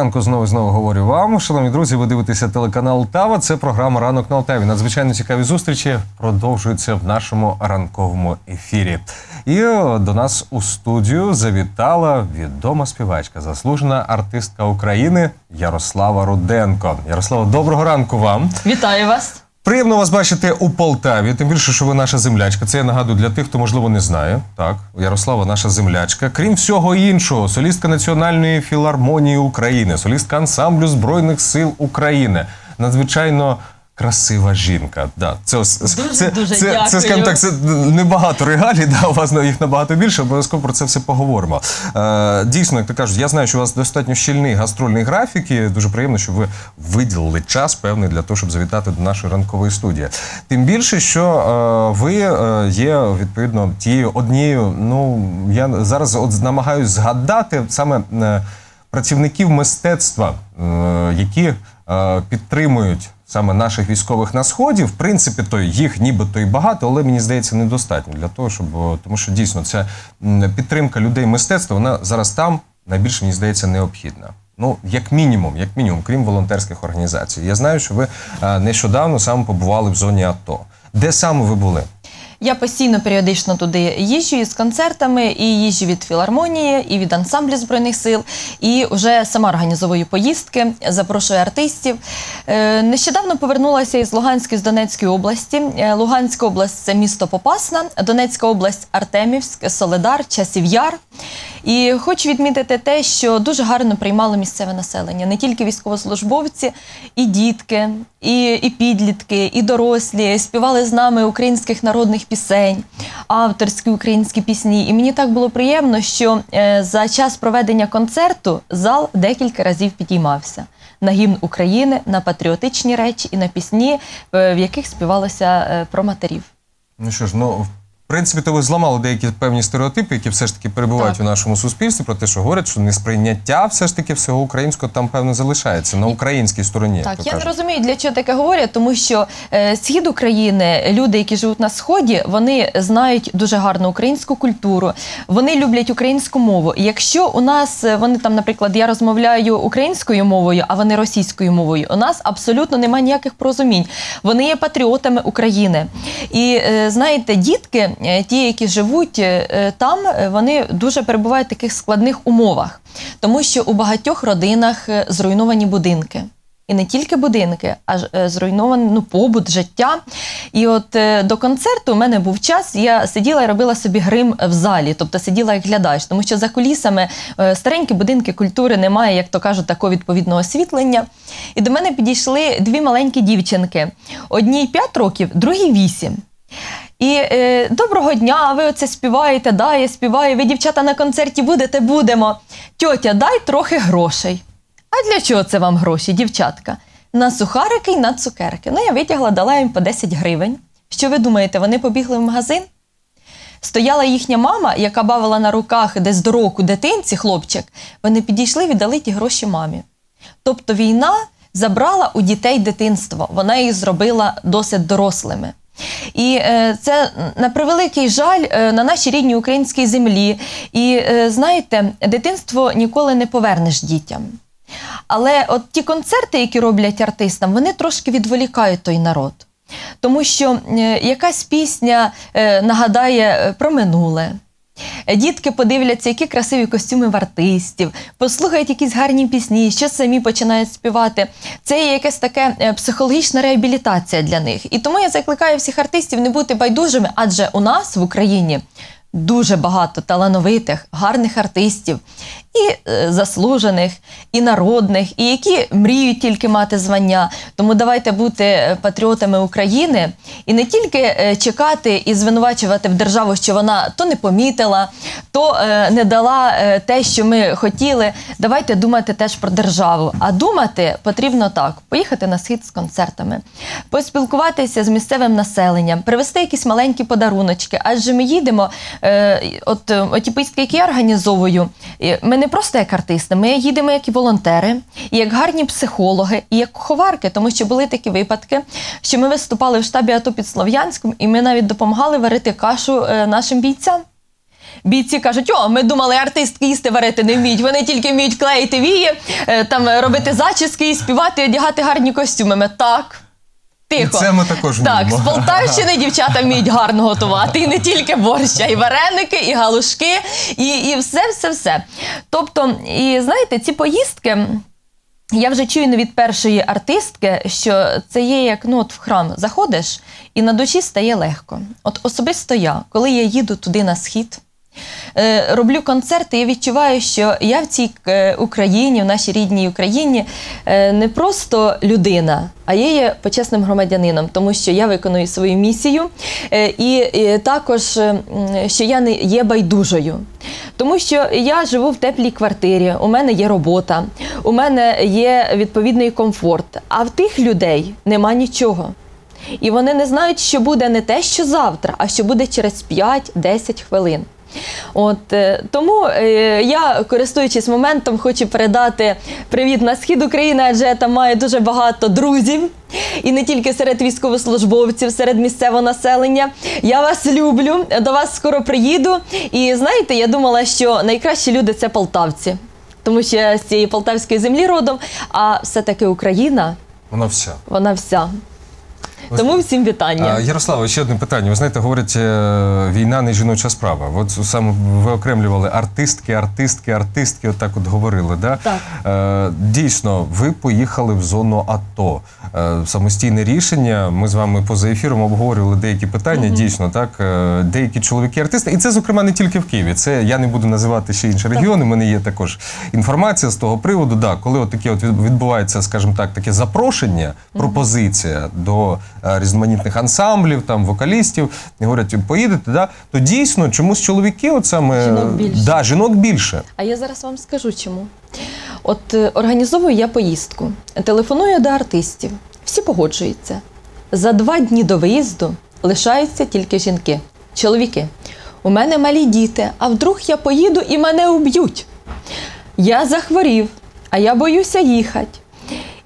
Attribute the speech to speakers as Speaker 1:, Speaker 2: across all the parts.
Speaker 1: ранку знову знову говорю вам. Шановні друзі, ви дивитеся телеканал Тава. Це програма Ранок на Алтаві. Надзвичайно цікаві зустрічі продовжуються в нашому ранковому ефірі. І е, до нас у студію завітала відома співачка, заслужена артистка України Ярослава Руденко. Ярослава, доброго ранку вам.
Speaker 2: Вітаю вас.
Speaker 1: Приємно вас бачити у Полтаві. Тим більше, що ви наша землячка. Це я нагадую для тих, хто можливо не знає. Так, Ярослава, наша землячка. Крім всього іншого, солістка Національної філармонії України, солістка ансамблю Збройних сил України. Надзвичайно. Красива жінка, да це ось
Speaker 2: Дуже,
Speaker 1: це,
Speaker 2: дуже
Speaker 1: це,
Speaker 2: дякую.
Speaker 1: це, скажімо так, це небагато регалій. Да, у вас їх набагато більше. Обов'язково про це все поговоримо. Е, дійсно, як ти кажуть, я знаю, що у вас достатньо щільний гастрольний графік. і Дуже приємно, що ви виділили час певний для того, щоб завітати до нашої ранкової студії. Тим більше, що е, ви е, є відповідно тією однією. Ну я зараз от намагаюсь згадати саме е, працівників мистецтва, е, які е, підтримують саме наших військових на сході. В принципі, то їх нібито і багато, але мені здається, недостатньо для того, щоб тому, що дійсно ця підтримка людей мистецтва, вона зараз там найбільше мені здається необхідна. Ну, як мінімум, як мінімум, крім волонтерських організацій. Я знаю, що ви е, нещодавно саме побували в зоні АТО. Де саме ви були?
Speaker 2: Я постійно періодично туди їжджу із концертами, і їжджу від філармонії, і від ансамблю збройних сил, і вже сама організовую поїздки, запрошую артистів. Е, Нещодавно повернулася із Луганської з Донецької області. Е, Луганська область це місто Попасна, Донецька область Артемівськ, Соледар, Часів Яр. І хочу відмітити те, що дуже гарно приймало місцеве населення, не тільки військовослужбовці, і дітки, і, і підлітки, і дорослі співали з нами українських народних пісень, авторські українські пісні. І мені так було приємно, що е, за час проведення концерту зал декілька разів підіймався. На гімн України, на патріотичні речі і на пісні, е, в яких співалося е, про матерів.
Speaker 1: Ну що ж, ну в принципі, то ви зламали деякі певні стереотипи, які все ж таки перебувають
Speaker 2: Так.
Speaker 1: у нашому суспільстві, про те, що говорять, що несприйняття все ж таки всього українського там певно залишається на українській стороні.
Speaker 2: Так, я не розумію, для чого таке говорять, тому що е, схід України, люди, які живуть на сході, вони знають дуже гарну українську культуру, вони люблять українську мову. Якщо у нас е, вони там, наприклад, я розмовляю українською мовою, а вони російською мовою, у нас абсолютно немає ніяких порозумінь. Вони є патріотами України. І е, знаєте, дітки, ті, які живуть е, е, там, е, вони дуже перебувають в таких складних умовах, тому що у багатьох родинах е, зруйновані будинки. І не тільки будинки, а е, зруйнований ну, побут, життя. І от е, до концерту у мене був час, я сиділа і робила собі грим в залі, тобто сиділа як глядач, тому що за кулісами е, старенькі будинки культури немає, як то кажуть, такого відповідного освітлення. І до мене підійшли дві маленькі дівчинки: одній 5 років, другій 8. І е, доброго дня, ви оце співаєте, да, я співаю, ви, дівчата, на концерті будете, будемо. Тьотя, дай трохи грошей. А для чого це вам гроші, дівчатка? На сухарики й на цукерки. Ну, я витягла, дала їм по 10 гривень. Що ви думаєте, вони побігли в магазин? Стояла їхня мама, яка бавила на руках десь до року дитинці, хлопчик. Вони підійшли, віддали ті гроші мамі. Тобто війна забрала у дітей дитинство, вона їх зробила досить дорослими. І е, це на превеликий жаль е, на нашій рідній українській землі. І е, знаєте, дитинство ніколи не повернеш дітям. Але от ті концерти, які роблять артистам, вони трошки відволікають той народ. Тому що якась пісня нагадає про минуле. Е, Дітки подивляться, які красиві костюми в артистів, послухають якісь гарні пісні, що самі починають співати. Це є якась така е, психологічна реабілітація для них. І тому я закликаю всіх артистів не бути байдужими, адже у нас в Україні дуже багато талановитих, гарних артистів, і е, заслужених, і народних, і які мріють тільки мати звання. Тому давайте бути е, патріотами України і не тільки е, чекати і звинувачувати в державу, що вона то не помітила, то не дала те, що ми хотіли. Давайте думати теж про державу. А думати потрібно так: поїхати на схід з концертами, поспілкуватися з місцевим населенням, привезти якісь маленькі подаруночки. Адже ми їдемо, от оті поїздки, які я організовую, ми не просто як артисти, ми їдемо як і волонтери, і як гарні психологи, і як куховарки, тому що були такі випадки, що ми виступали в штабі АТО під Слов'янськом, і ми навіть допомагали варити кашу е, нашим бійцям. Бійці кажуть, о, ми думали, артистки їсти варити не вміють. Вони тільки вміють клеїти вії, е, там робити зачіски і співати, одягати гарні костюми. Ми так. Тихо.
Speaker 1: І це ми також
Speaker 2: Так, з Полтавщини дівчата вміють гарно готувати. І не тільки борщ, а і вареники, і галушки, і, і все, все, все. Тобто, і знаєте, ці поїздки. Я вже чую не від першої артистки, що це є як ну, от в храм заходиш, і на душі стає легко. От особисто я, коли я їду туди на схід, роблю концерти, я відчуваю, що я в цій е, Україні, в нашій рідній Україні, е, не просто людина, а я є почесним громадянином, тому що я виконую свою місію, е, і, і також, е, що я не є байдужою. Тому що я живу в теплій квартирі, у мене є робота, у мене є відповідний комфорт, а в тих людей нема нічого. І вони не знають, що буде не те, що завтра, а що буде через 5-10 хвилин. От е, тому е, я, користуючись моментом, хочу передати привіт на схід України, адже я там маю дуже багато друзів. І не тільки серед військовослужбовців, серед місцевого населення. Я вас люблю, до вас скоро приїду. І знаєте, я думала, що найкращі люди це полтавці, тому що я з цієї полтавської землі родом, а все-таки Україна,
Speaker 1: Вона вся.
Speaker 2: вона вся. Тому всім вітання.
Speaker 1: А, Ярослава, ще одне питання. Ви знаєте, говорять, е, війна не жіноча справа. От саме ви окремлювали артистки, артистки, артистки, отак от говорили. Да?
Speaker 2: Так.
Speaker 1: Е, Дійсно, ви поїхали в зону АТО. Е, Самостійне рішення. Ми з вами поза ефіром обговорювали деякі питання. Дійсно, так деякі чоловіки артисти, і це зокрема не тільки в Києві. Це я не буду називати ще інші регіони. У мене є також інформація з того приводу. Да, коли от таке от відбувається, скажімо так, таке запрошення, пропозиція до різноманітних ансамблів, там вокалістів, і говорять, поїдете, да, то дійсно чомусь чоловіки, от саме
Speaker 2: Жінок більше.
Speaker 1: Да, жінок більше.
Speaker 2: А я зараз вам скажу чому. От е, організовую я поїздку, телефоную до артистів. Всі погоджуються. За два дні до виїзду лишаються тільки жінки, чоловіки. У мене малі діти, а вдруг я поїду і мене уб'ють. Я захворів, а я боюся їхати.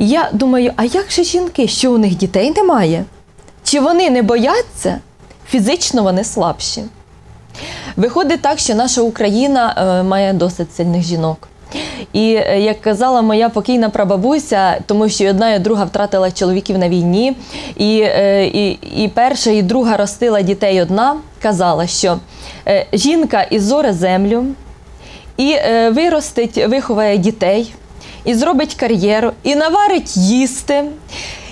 Speaker 2: Я думаю, а як же жінки, що у них дітей немає? Чи вони не бояться? Фізично вони слабші. Виходить так, що наша Україна е, має досить сильних жінок. І е, як казала моя покійна прабабуся, тому що і одна і друга втратила чоловіків на війні, і, е, і, і перша, і друга ростила дітей одна, казала, що жінка ізоре землю, і виростить, виховає дітей, і зробить кар'єру, і наварить їсти.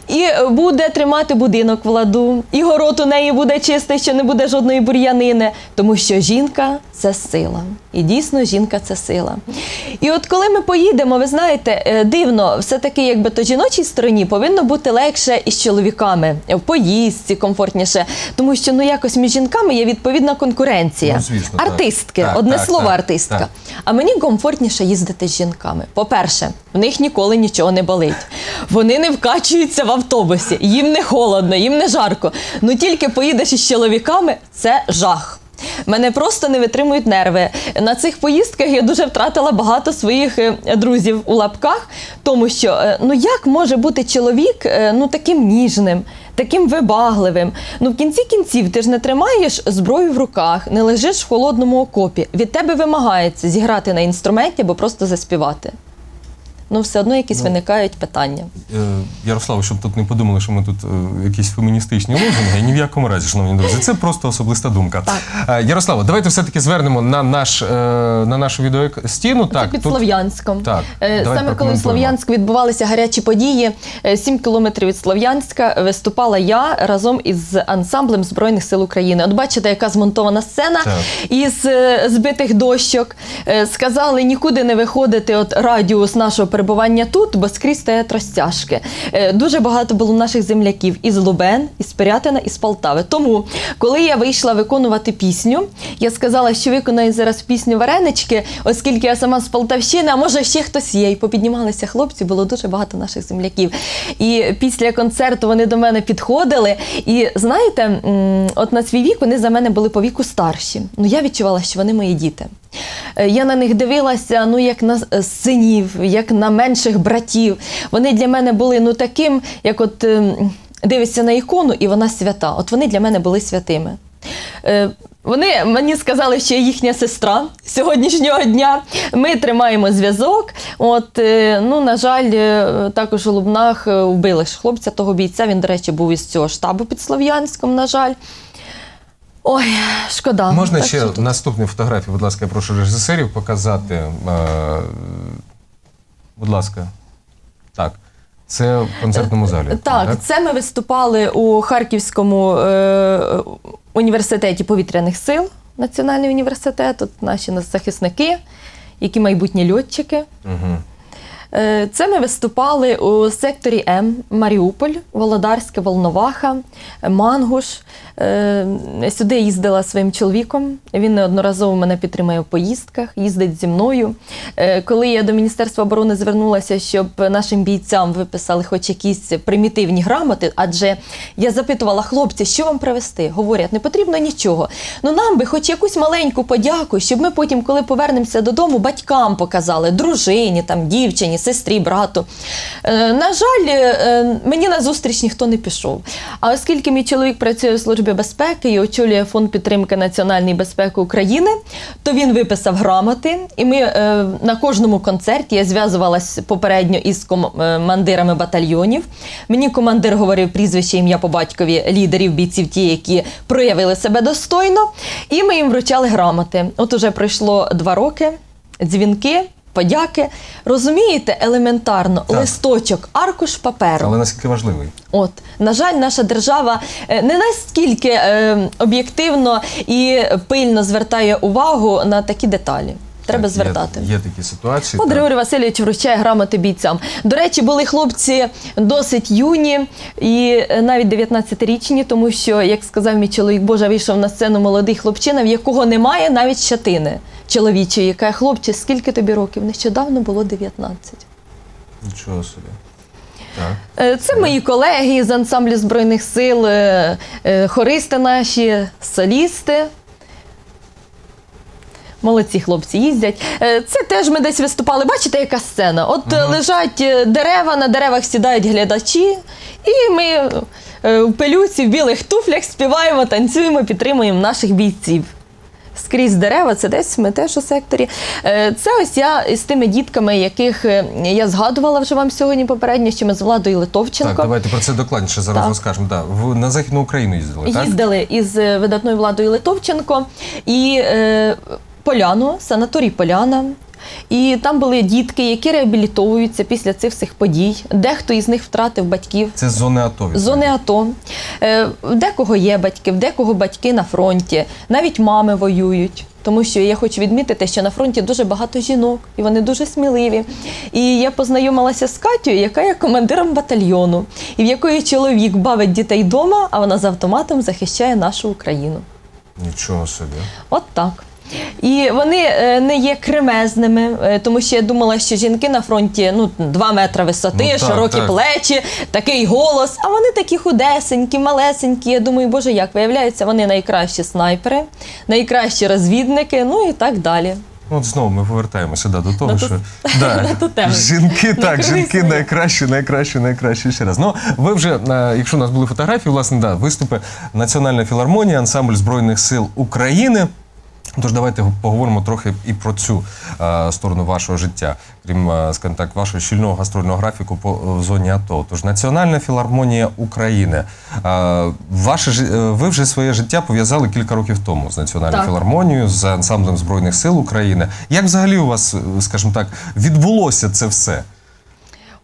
Speaker 2: І е, буде тримати будинок в ладу, і город у неї буде чистий, що не буде жодної бур'янини, тому що жінка це сила. І дійсно жінка це сила. І от коли ми поїдемо, ви знаєте, е, дивно, все-таки, якби то жіночій стороні повинно бути легше із чоловіками в поїздці, комфортніше, тому що ну якось між жінками є відповідна конкуренція.
Speaker 1: Ну, звісно.
Speaker 2: Артистки,
Speaker 1: Так,
Speaker 2: одне
Speaker 1: так,
Speaker 2: слово
Speaker 1: так,
Speaker 2: артистка.
Speaker 1: так.
Speaker 2: А мені комфортніше їздити з жінками. По-перше, в них ніколи нічого не болить. Вони не вкачуються в автобусі, їм не холодно, їм не жарко. Ну тільки поїдеш із чоловіками це жах. Мене просто не витримують нерви. На цих поїздках я дуже втратила багато своїх е, друзів у лапках, тому що е, ну як може бути чоловік е, ну таким ніжним, таким вибагливим. Ну в кінці кінців ти ж не тримаєш зброю в руках, не лежиш в холодному окопі. Від тебе вимагається зіграти на інструменті або просто заспівати. Ну, все одно якісь виникають питання.
Speaker 1: Е, Ярослав, щоб тут не подумали, що ми тут е, якісь феміністичні лозунги. Ні в якому разі, шановні друзі, це просто особиста думка. Так. Ярослава, давайте все-таки звернемо на наш е, на нашу відеостіну. Так,
Speaker 2: під
Speaker 1: тут
Speaker 2: Слов'янськом.
Speaker 1: Так,
Speaker 2: Е, Саме коли в. Слов'янську відбувалися гарячі події, е, 7 кілометрів від Слов'янська виступала я разом із ансамблем Збройних сил України. От бачите, яка змонтована сцена
Speaker 1: Так.
Speaker 2: із е, збитих дощок. Е, Сказали нікуди не виходити от радіус нашого перебування тут, бо скрізь стоять розтяжки. Е, Дуже багато було наших земляків із Лубен, із Пирятина, із Полтави. Тому, коли я вийшла виконувати пісню, я сказала, що виконаю зараз пісню Варенички, оскільки я сама з Полтавщини, а може ще хтось є. І попіднімалися хлопці, було дуже багато наших земляків. І після концерту вони до мене підходили. І знаєте, от на свій вік вони за мене були по віку старші. Ну я відчувала, що вони мої діти. Е, Я на них дивилася, ну як на е, синів, як на менших братів. Вони для мене були ну таким, як от ем, дивишся на ікону, і вона свята. От вони для мене були святими. Е, Вони мені сказали, що їхня сестра сьогоднішнього дня. Ми тримаємо зв'язок. От, ну, на жаль, також у Лубнах вбили хлопця того бійця. Він, до речі, був із цього штабу під Слов'янськом, на жаль. Ой, шкода.
Speaker 1: Можна
Speaker 2: Так
Speaker 1: ще
Speaker 2: що
Speaker 1: наступні фотографії, будь ласка, я прошу режисерів показати. Е, будь ласка. Так. Це в концертному залі.
Speaker 2: Так, це ми виступали у Харківському е, університеті повітряних сил, Національний університет. Тут наші захисники, які майбутні льотчики.
Speaker 1: Угу.
Speaker 2: Е, Це ми виступали у секторі М Маріуполь, Володарське, Волноваха, Мангуш. Е, Сюди їздила своїм чоловіком. Він неодноразово мене підтримує в поїздках, їздить зі мною. Е, Коли я до Міністерства оборони звернулася, щоб нашим бійцям виписали хоч якісь примітивні грамоти, адже я запитувала хлопці, що вам привезти. Говорять, не потрібно нічого. Ну нам би хоч якусь маленьку подяку, щоб ми потім, коли повернемося додому, батькам показали, дружині, там, дівчині, сестрі, брату. Е, на жаль, е, мені на зустріч ніхто не пішов. А оскільки мій чоловік працює в службі безпеки і очолює фонд підтримки національної безпеки України, то він виписав грамоти, і ми е, на кожному концерті я зв'язувалася попередньо із командирами батальйонів. Мені командир говорив прізвище ім'я по батькові лідерів бійців, ті, які проявили себе достойно, і ми їм вручали грамоти. От уже пройшло два роки, дзвінки. Подяки, розумієте, елементарно,
Speaker 1: Так.
Speaker 2: листочок, аркуш паперу.
Speaker 1: Але наскільки важливий?
Speaker 2: От, на жаль, наша держава е, не настільки е, об'єктивно і пильно звертає увагу на такі деталі. Треба
Speaker 1: Так,
Speaker 2: звертати.
Speaker 1: Є, такі ситуації.
Speaker 2: От. Григорій Васильович вручає грамоти бійцям. До речі, були хлопці досить юні і навіть 19-річні, тому що, як сказав мій чоловік, Боже, вийшов на сцену молодий хлопчина, в якого немає навіть щатини чоловічої, яка хлопче, скільки тобі років? Нещодавно було 19.
Speaker 1: Нічого собі. Так.
Speaker 2: Е, Це мої колеги з ансамблю Збройних сил, е, е, хористи наші, солісти. Молодці хлопці їздять. Е, Це теж ми десь виступали. Бачите, яка сцена? От е, лежать е, дерева, на деревах сідають глядачі, і ми в пелюці, в білих туфлях співаємо, танцюємо, підтримуємо наших бійців. Скрізь дерева, це десь ми теж у секторі. Це ось я із тими дітками, яких я згадувала вже вам сьогодні попередньо, що ми з Владою Литовченко.
Speaker 1: так, давайте про це докладніше зараз
Speaker 2: Так.
Speaker 1: розкажемо. Да. В, на Західну Україну їздили, так?
Speaker 2: Їздили із видатною владою Литовченко і е, Поляну, санаторій Поляна. І там були дітки, які реабілітовуються після цих всіх подій. Дехто із них втратив батьків.
Speaker 1: Це з зони АТО.
Speaker 2: Зони АТО. Е, В декого є батьки, в декого батьки на фронті, навіть мами воюють. Тому що я хочу відмітити, що на фронті дуже багато жінок, і вони дуже сміливі. І я познайомилася з Катєю, яка є командиром батальйону, і в якої чоловік бавить дітей вдома, а вона з автоматом захищає нашу Україну.
Speaker 1: Нічого собі.
Speaker 2: От так. І вони е, не є кремезними, е, тому що я думала, що жінки на фронті ну, 2 метри висоти,
Speaker 1: Ну, так,
Speaker 2: широкі
Speaker 1: так.
Speaker 2: плечі, такий голос. А вони такі худесенькі, малесенькі. Я думаю, боже, як виявляється, вони найкращі снайпери, найкращі розвідники, ну і так далі.
Speaker 1: От знову ми повертаємося да, до того,
Speaker 2: На ту-
Speaker 1: що да,
Speaker 2: на ту тему.
Speaker 1: жінки,
Speaker 2: Не
Speaker 1: так, жінки найкращі, найкращі, найкращі ще раз. Ну, ви вже, е, якщо у нас були фотографії, власне, да, виступи Національної філармонії, ансамбль Збройних сил України. Тож давайте поговоримо трохи і про цю е, сторону вашого життя, крім, е, скажімо так, вашого щільного гастрольного графіку по е, в зоні АТО. Тож Національна філармонія України. Е, ваше е, ви вже своє життя пов'язали кілька років тому з Національною
Speaker 2: Так.
Speaker 1: філармонією, з ансамблем Збройних сил України. Як взагалі у вас, скажімо так, відбулося це все?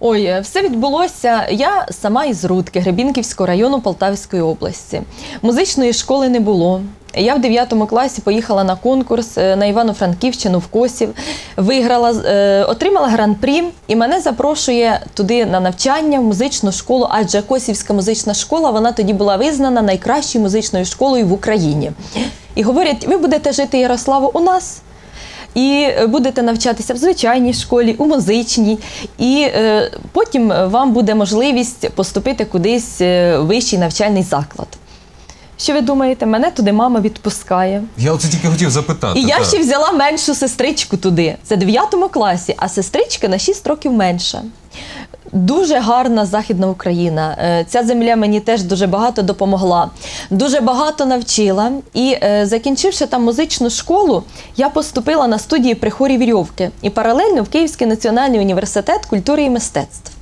Speaker 2: Ой, все відбулося. Я сама із Рудки, Гребінківського району Полтавської області. Музичної школи не було. Я в 9 класі поїхала на конкурс е, на Івано-Франківщину в Косів, виграла, е, отримала гран-прі, і мене запрошує туди на навчання в музичну школу, адже Косівська музична школа вона тоді була визнана найкращою музичною школою в Україні. І говорять, ви будете жити Ярославо у нас. І е, будете навчатися в звичайній школі, у музичній, і е, потім вам буде можливість поступити кудись в вищий навчальний заклад. Що ви думаєте, мене туди мама відпускає.
Speaker 1: Я оце тільки хотів запитати.
Speaker 2: І я
Speaker 1: так.
Speaker 2: ще взяла меншу сестричку туди. Це в 9 класі, а сестричка на 6 років менша. Дуже гарна Західна Україна. Е, Ця земля мені теж дуже багато допомогла, дуже багато навчила. І е, закінчивши там музичну школу, я поступила на студії при хорі Вірьовки і паралельно в Київський національний університет культури і мистецтв.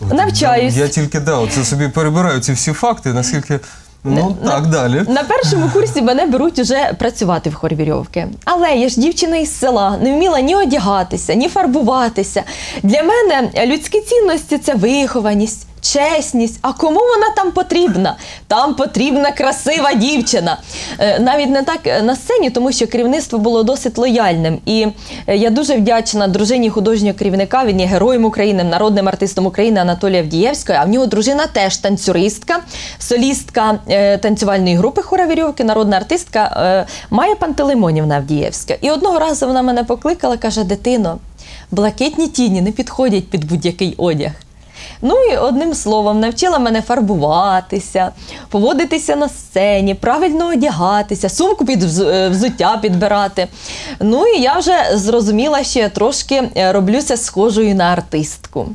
Speaker 2: Навчаюсь.
Speaker 1: Я, я тільки да, це собі перебираю ці всі факти, наскільки. Ну,
Speaker 2: На-
Speaker 1: так, далі.
Speaker 2: На першому курсі мене беруть уже працювати в хорі вірьовки. Але я ж дівчина із села, не вміла ні одягатися, ні фарбуватися. Для мене людські цінності це вихованість, чесність. А кому вона там потрібна? Там потрібна красива дівчина. Е, Навіть не так е, на сцені, тому що керівництво було досить лояльним. І е, я дуже вдячна дружині художнього керівника. Він є героєм України, народним артистом України Анатолія Авдієвської. А в нього дружина теж танцюристка, солістка танцювальної групи Хора Вірьовки, народна артистка Майя Пантелеймонівна Авдієвська. І одного разу вона мене покликала, каже: дитино, блакитні тіні не підходять під будь-який одяг. Ну і одним словом, навчила мене фарбуватися, поводитися на сцені, правильно одягатися, сумку під е, взуття підбирати. Ну і я вже зрозуміла, що я трошки е, роблюся схожою на артистку.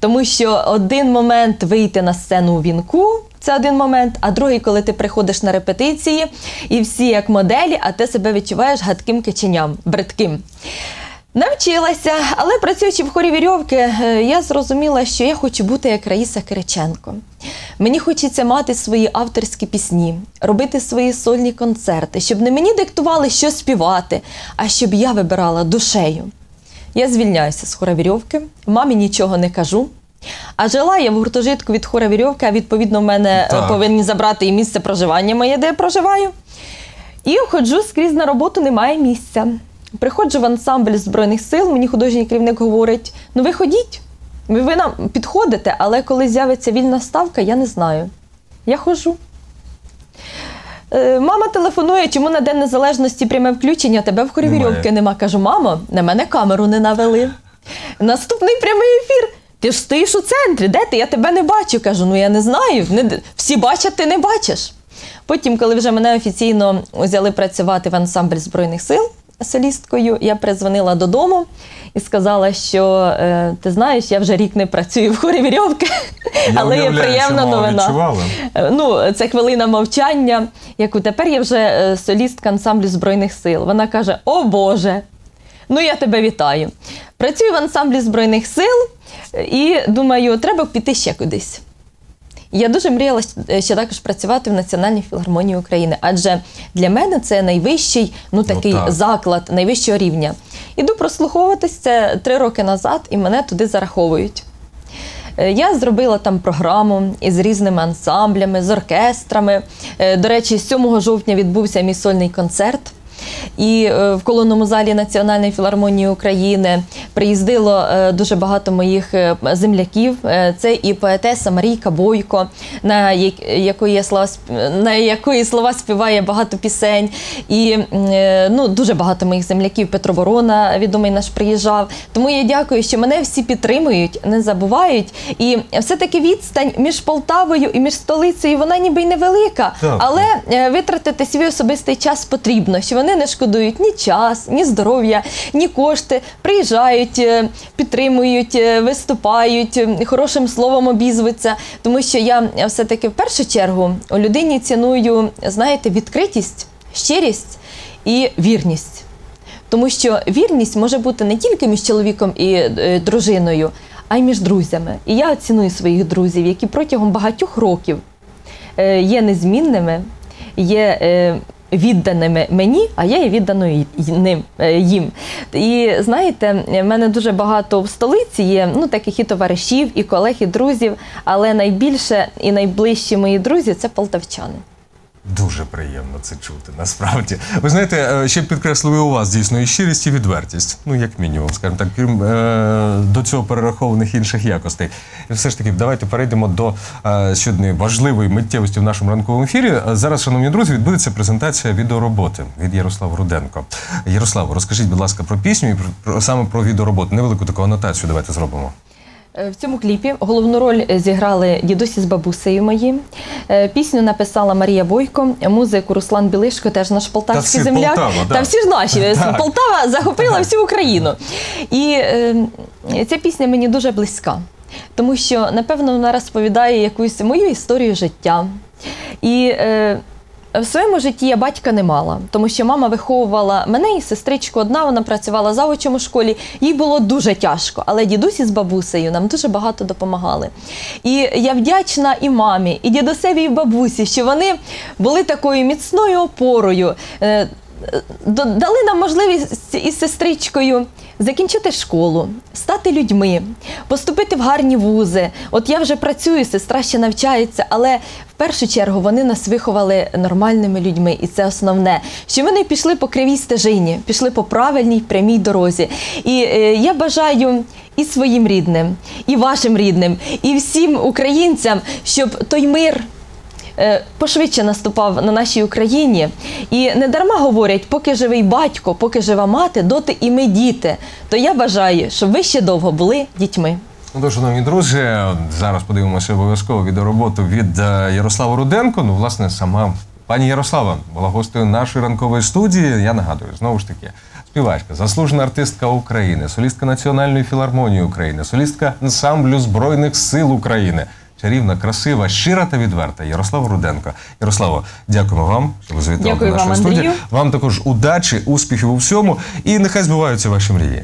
Speaker 2: Тому що один момент вийти на сцену у вінку. Це один момент, а другий, коли ти приходиш на репетиції, і всі як моделі, а ти себе відчуваєш гадким киченям, бридким. Навчилася, але працюючи в хорі вірьовки, е, я зрозуміла, що я хочу бути як Раїса Кириченко. Мені хочеться мати свої авторські пісні, робити свої сольні концерти, щоб не мені диктували, що співати, а щоб я вибирала душею. Я звільняюся з хора вірьовки, мамі нічого не кажу. А жила я в гуртожитку від хора вірьовки, а відповідно в мене е,
Speaker 1: Так.
Speaker 2: повинні забрати і місце проживання моє, де я проживаю. І ходжу скрізь на роботу, немає місця. Приходжу в ансамбль Збройних сил, мені художній керівник говорить: ну ви ходіть, ви, нам підходите, але коли з'явиться вільна ставка, я не знаю. Я ходжу. Е, Мама телефонує, чому на День Незалежності пряме включення, тебе в хорі
Speaker 1: Немає.
Speaker 2: вірьовки нема. Кажу, мамо, на мене камеру не навели. Наступний прямий ефір. Ти ж стоїш у центрі, де ти? Я тебе не бачу. Кажу, ну я не знаю. Не, всі бачать, ти не бачиш. Потім, коли вже мене офіційно взяли працювати в ансамбль Збройних сил солісткою, я призвонила додому і сказала, що е, ти знаєш, я вже рік не працюю в хорі вірьовки,
Speaker 1: Я
Speaker 2: але є приємна новина. Е, Ну, це хвилина мовчання. Яку тепер я вже е, солістка ансамблю Збройних сил. Вона каже: О Боже! Ну, я тебе вітаю. Працюю в ансамблі Збройних сил і думаю, треба піти ще кудись. Я дуже мріяла е, ще також працювати в Національній філармонії України, адже для мене це найвищий ну, такий
Speaker 1: так.
Speaker 2: заклад найвищого рівня. Іду прослуховуватись це три роки назад, і мене туди зараховують. Е, Я зробила там програму із різними ансамблями, з оркестрами. Е, До речі, 7 жовтня відбувся мій сольний концерт. І е, в колонному залі Національної філармонії України приїздило е, дуже багато моїх е, земляків. Це і поетеса Марійка Бойко, на як- якої слова на якої слова співає багато пісень. І ну, дуже багато моїх земляків. Петро Ворона, відомий наш приїжджав. Тому я дякую, що мене всі підтримують, не забувають. І все-таки відстань між Полтавою і між столицею, вона ніби й невелика.
Speaker 1: Так.
Speaker 2: Але витратити свій особистий час потрібно, що вони не шкодують ні час, ні здоров'я, ні кошти. Приїжджають, е, підтримують, е, виступають, хорошим словом обізвуються. Тому що я все-таки в першу чергу у людині ціную, знаєте, відкритість, щирість і вірність. Тому що вірність може бути не тільки між чоловіком і е, дружиною, а й між друзями. І я ціную своїх друзів, які протягом багатьох років є незмінними, є відданими мені, а я є відданою ним, е, їм. І знаєте, в мене дуже багато в столиці є ну, таких і товаришів, і колег, і друзів, але найбільше і найближчі мої друзі це полтавчани.
Speaker 1: Дуже приємно це чути, насправді. Ви знаєте, е, ще підкреслюю у вас дійсно і щирість, і відвертість. Ну, як мінімум, скажімо так, крім е, до цього перерахованих інших якостей. І все ж таки, давайте перейдемо до е, ще важливої миттєвості в нашому ранковому ефірі. Зараз, шановні друзі, відбудеться презентація відеороботи від Ярослава Руденко. Ярослав, розкажіть, будь ласка, про пісню і про- саме про відеороботу. Невелику таку анотацію давайте зробимо.
Speaker 2: Е, В цьому кліпі головну роль зіграли дідусі з бабусею мої. Е, Пісню написала Марія Бойко, музику Руслан Білишко, теж наш полтавський
Speaker 1: всі
Speaker 2: земляк.
Speaker 1: Полтава, да.
Speaker 2: Та всі ж наші. Полтава захопила всю Україну. І е, ця пісня мені дуже близька. тому що, напевно, вона розповідає якусь мою історію життя. І е, в своєму житті я батька не мала, тому що мама виховувала мене і сестричку одна, вона працювала завучем у школі. Їй було дуже тяжко, але дідусі з бабусею нам дуже багато допомагали. І я вдячна і мамі, і дідусеві, і бабусі, що вони були такою міцною опорою. Дали нам можливість із сестричкою закінчити школу, стати людьми, поступити в гарні вузи. От я вже працюю, сестра ще навчається, але в першу чергу вони нас виховали нормальними людьми, і це основне. Що не пішли по кривій стежині, пішли по правильній прямій дорозі. І е, я бажаю і своїм рідним, і вашим рідним, і всім українцям, щоб той мир пошвидше наступав на нашій Україні. І не дарма говорять, поки живий батько, поки жива мати, доти і ми діти. То я бажаю, щоб ви ще довго були дітьми.
Speaker 1: Ну, то, шановні друзі, зараз подивимося обов'язково відеороботу від е, Ярослава Руденко. Ну, власне, сама пані Ярослава була гостею нашої ранкової студії. Я нагадую, знову ж таки, співачка, заслужена артистка України, солістка Національної філармонії України, солістка ансамблю Збройних сил України. Чарівна, красива, щира та відверта Ярослава Руденко. Ярославо, дякуємо вам, що ви завітали
Speaker 2: Дякую
Speaker 1: до нашої
Speaker 2: вам,
Speaker 1: студії.
Speaker 2: Андрію.
Speaker 1: Вам також удачі, успіхів у всьому, і нехай збуваються ваші мрії.